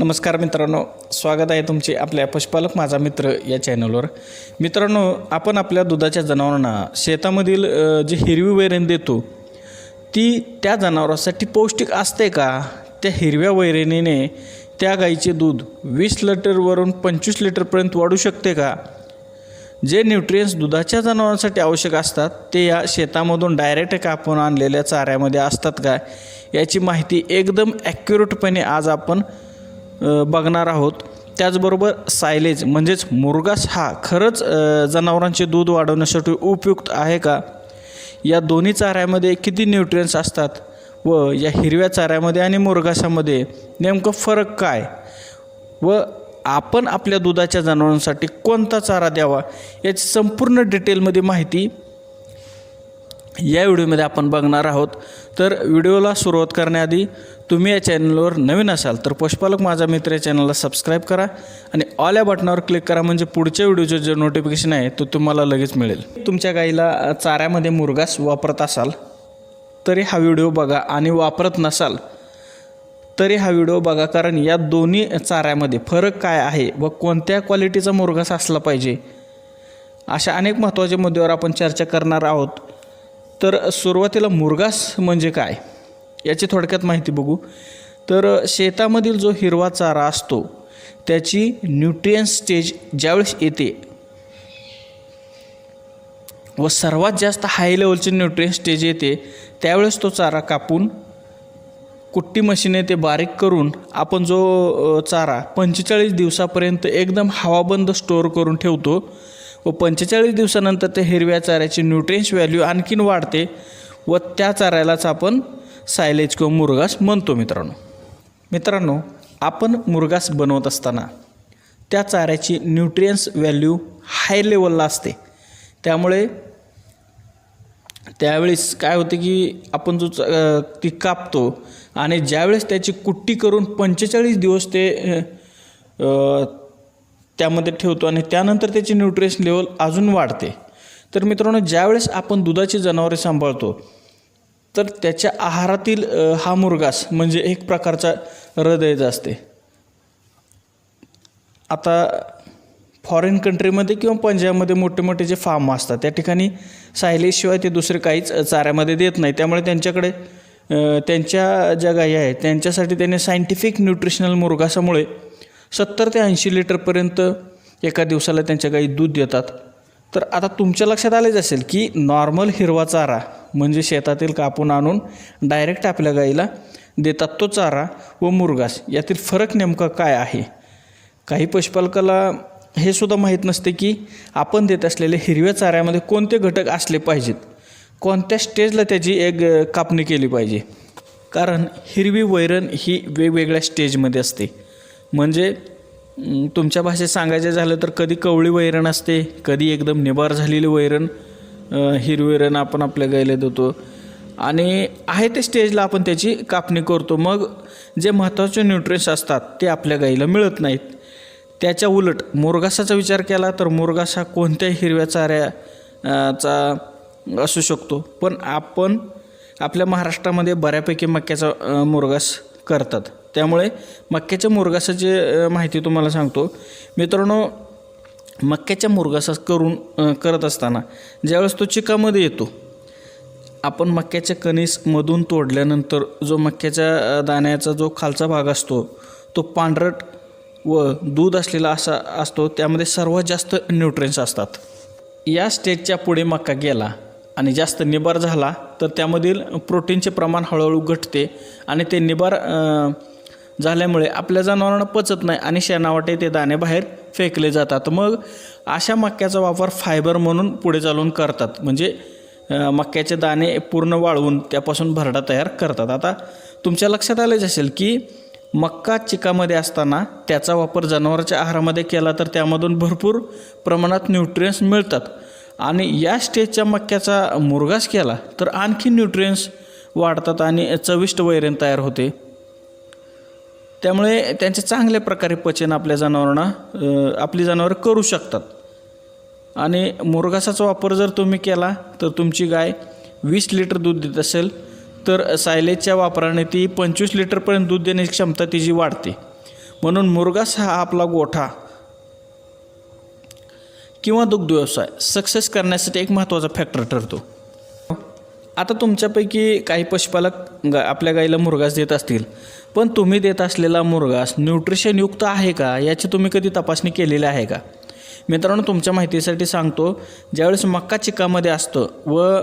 नमस्कार मित्रांनो स्वागत आहे तुमचे आपल्या पशुपालक माझा मित्र या चॅनलवर मित्रांनो आपण आपल्या दुधाच्या जनावरांना शेतामधील जे जी हिरवी वैरण देतो ती त्या जनावरांसाठी पौष्टिक असते का? त्या हिरव्या वैरणीने त्या गाईचे दूध वीस लिटरवरून पंचवीस लिटरपर्यंत वाढू शकते का? जे न्यूट्रियन्स दुधाच्या जनावरांसाठी आवश्यक असतात ते या शेतामधून डायरेक्ट कापून आणलेल्या चाऱ्यामध्ये असतात का? याची माहिती एकदम ॲक्युरेटपणे आज आपण बघणार आहोत. त्याचबरोबर सायलेज म्हणजेच मुरगास हा खरंच जनावरांचे दूध वाढवण्यासाठी उपयुक्त आहे का? या दोन्ही चाऱ्यामध्ये किती न्यूट्रियन्स असतात व या हिरव्या चाऱ्यामध्ये आणि मुरगासामध्ये नेमकं फरक काय? व आपण आपल्या दुधाच्या जनावरांसाठी कोणता चारा द्यावा? याची संपूर्ण डिटेलमध्ये माहिती या व्हिडिओमध्ये आपण बघणार आहोत. तर व्हिडिओला सुरुवात करण्याआधी तुम्ही या चॅनलवर नवीन असाल तर पशुपालक माझा मित्र या चॅनलला सबस्क्राईब करा आणि ऑल या बटनावर क्लिक करा म्हणजे पुढच्या व्हिडिओचे जे नोटिफिकेशन आहे तो तुम्हाला लगेच मिळेल. तुमच्या गाईला चाऱ्यामध्ये मुरगास वापरत असाल तरी हा व्हिडिओ बघा आणि वापरत नसाल तरी हा व्हिडिओ बघा. कारण या दोन्ही चाऱ्यामध्ये फरक काय आहे व कोणत्या क्वालिटीचा मुरगास असला पाहिजे अशा अनेक महत्त्वाच्या मुद्द्यावर आपण चर्चा करणार आहोत. तर सुरुवातीला मुरगास म्हणजे काय? याची थोडक्यात माहिती बघू. तर शेतामधील जो हिरवा चारा असतो त्याची न्यूट्रियन स्टेज ज्यावेळेस येते व सर्वात जास्त हाय लेवलची न्यूट्रियन स्टेज येते त्यावेळेस तो चारा कापून कुट्टी मशीने ते बारीक करून आपण जो चारा पंचेचाळीस दिवसापर्यंत एकदम हवाबंद स्टोअर करून ठेवतो व पंचेचाळीस दिवसानंतर त्या हिरव्या चाऱ्याची न्यूट्रियन्स व्हॅल्यू आणखीन वाढते व त्या चाऱ्यालाच आपण सायलेज किंवा मुरगास म्हणतो मित्रांनो. मित्रांनो आपण मुरगास बनवत असताना त्या चाऱ्याची न्यूट्रियन्स व्हॅल्यू हाय लेवलला असते. त्यामुळे त्यावेळेस काय होते की आपण जो च- ती कापतो आणि ज्यावेळेस त्याची कुट्टी करून पंचेचाळीस दिवस ते त्यामध्ये ठेवतो आणि त्यानंतर त्याची न्यूट्रिशन लेवल अजून वाढते. तर मित्रांनो ज्यावेळेस आपण दुधाची जनावरे सांभाळतो तर त्याच्या आहारातील हा मुरगास म्हणजे एक प्रकारचा हृदयच असते. आता फॉरेन कंट्रीमध्ये किंवा पंजाबमध्ये मोठे मोठे जे फार्म असतात त्या ठिकाणी सायलेशिवाय ते दुसरे काहीच चाऱ्यामध्ये देत नाही. त्यामुळे त्यांच्याकडे त्यांच्या ज्या गायी आहेत त्यांच्यासाठी त्यांनी सायंटिफिक न्यूट्रिशनल मुरघासामुळे सत्तर ते ऐंशी लिटरपर्यंत एका दिवसाला त्यांच्या गाई दूध देतात. तर आता तुमच्या लक्षात आलेच असेल की नॉर्मल हिरवा चारा म्हणजे शेतातील कापून आणून डायरेक्ट आपल्या गाईला देतात तो चारा व मुरगास यातील फरक नेमका काय आहे? काही पशुपालकाला हे सुद्धा माहीत नसते की आपण देत असलेल्या हिरव्या चाऱ्यामध्ये कोणते घटक असले पाहिजेत? कोणत्या स्टेजला त्याची एक कापणी केली पाहिजे? कारण हिरवी वैरण ही वेगवेगळ्या स्टेजमध्ये असते. म्हणजे तुमच्या भाषेत सांगायचं झालं तर कधी कवळी वैरण असते कधी एकदम निबार झालेली वैरण हिरवैरण आपण आपल्या गायला देतो. आणि आहे ते स्टेजला आपण त्याची कापणी करतो. मग जे महत्त्वाचे न्यूट्रियन्स असतात ते आपल्या गाईला मिळत नाहीत. त्याच्या उलट मुरगासाचा विचार केला तर मुरगास कोणत्याही हिरव्या चाऱ्याचा असू शकतो. पण आपण आपल्या महाराष्ट्रामध्ये बऱ्यापैकी मक्याचा अ, मुरगास करतात. त्यामुळे मक्याच्या मुरगासाची माहिती तुम्हाला सांगतो मित्रांनो मक्याच्या मुरगासा करून करत असताना ज्यावेळेस तो चिकामध्ये येतो आपण मक्याच्या कणीस मधून तोडल्यानंतर जो मक्याच्या दाण्याचा जो खालचा भाग असतो तो पांढरट व दूध असलेला असा असतो त्यामध्ये सर्वात जास्त न्यूट्रियन्स असतात. या स्टेजच्या पुढे मक्का गेला आणि जास्त निबार झाला तर त्यामधील प्रोटीनचे प्रमाण हळूहळू घटते आणि ते निबार झाल्यामुळे आपल्या जनावरांना पचत नाही आणि शेणावाटे ते दाणे बाहेर फेकले जातात. मग अशा मक्याचा वापर फायबर म्हणून पुढे चालून करतात. म्हणजे मक्याचे दाणे पूर्ण वाळवून त्यापासून भरडा तयार करतात. आता तुमच्या लक्षात आलेच असेल की मक्का चिकामध्ये असताना त्याचा वापर जनावरांच्या आहारामध्ये केला तर त्यामधून भरपूर प्रमाणात न्यूट्रियन्स मिळतात. आणि या स्टेजच्या मक्याचा मुरगास केला तर आणखी न्यूट्रियन्स वाढतात आणि चविष्ट वैरण तयार होते. त्यामुळे त्यांचे चांगल्या प्रकारे पचन आपल्या जनावरांना आपली जनावरं करू शकतात. आणि मुरघासाचा वापर जर तुम्ही केला तर तुमची गाय वीस लिटर दूध देत असेल तर सायलेजच्या वापराने ती पंचवीस लिटरपर्यंत दूध देण्याची क्षमता तिची वाढते. म्हणून मुरगास हा आपला गोठा किंवा दुग्ध व्यवसाय सक्सेस करण्यासाठी एक महत्त्वाचा फॅक्टर ठरतो. आता तुमच्यापैकी काही पशुपालक गा आपल्या गाईला मुरगास देत असतील. पण तुम्ही देत असलेला मुरगास न्यूट्रिशनयुक्त आहे का? याची तुम्ही कधी तपासणी केलेली आहे का? मित्रांनो तुमच्या माहितीसाठी सांगतो ज्यावेळेस मक्का चिकामध्ये असतं व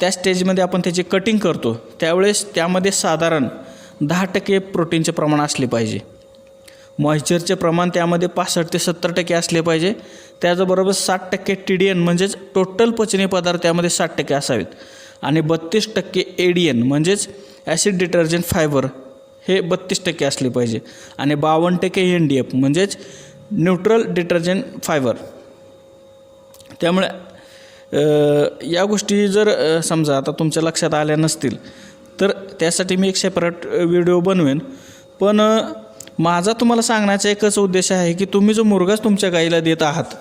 त्या स्टेजमध्ये आपण त्याची कटिंग करतो त्यावेळेस त्यामध्ये साधारण दहा टक्के प्रोटीनचे प्रमाण असले पाहिजे. मॉइश्चरचे प्रमाण त्यामध्ये पासष्ट ते सत्तर टक्के असले पाहिजे. त्याचबरोबर साठ टक्के टी डी एन म्हणजेच टोटल पचनीय पदार्थ त्यामध्ये साठ टक्के असावेत. आणि बत्तीस टक्के ए डी एन म्हणजेच ॲसिड डिटर्जंट फायबर हे बत्तीस टक्के असले पाहिजे. आणि बावन्न टक्के एन डी एफ म्हणजेच न्यूट्रल डिटर्जंट फायबर त्यामुळे या गोष्टी जर समजा आता तुमच्या लक्षात आल्या नसतील तर त्यासाठी मी एक सेपरेट व्हिडिओ बनवेन. पण माझा तुम्हाला सांगण्याचा एकच उद्देश आहे की तुम्ही जो मुरगाच तुमच्या गाईला देत आहात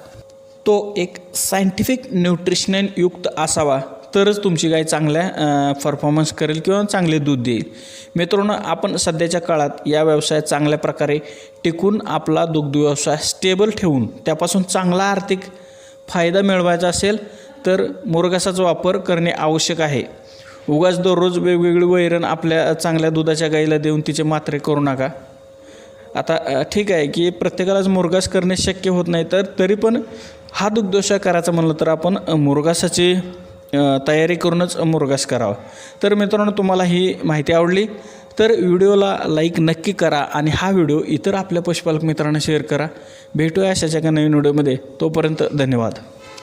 तो एक सायंटिफिक न्यूट्रिशनयुक्त असावा. तरच तुमची गाय चांगल्या परफॉर्मन्स करेल किंवा चांगले दूध देईल. मित्रांनो आपण सध्याच्या काळात या व्यवसायात चांगल्या प्रकारे टिकून आपला दुग्ध व्यवसाय स्टेबल ठेवून त्यापासून चांगला आर्थिक फायदा मिळवायचा असेल तर मुरगासाचा वापर करणे आवश्यक आहे. उगाच दररोज वेगवेगळी वैरण आपल्या चांगल्या दुधाच्या गाईला देऊन तिचे मात्रे करू नका. आता ठीक आहे की प्रत्येकालाच मुरगास करणे शक्य होत नाही तर तरी पण हा दुग्धव्यवसाय करायचा म्हणलं तर आपण मुरगासाची तयारी करूनच मुरगास करावा. तर मित्रांनो तुम्हाला ही माहिती आवडली तर व्हिडिओला लाईक नक्की करा आणि हा व्हिडिओ इतर आपल्या पशुपालक मित्रांना शेअर करा. भेटूया अशाच एका नवीन व्हिडिओमध्ये. तोपर्यंत धन्यवाद.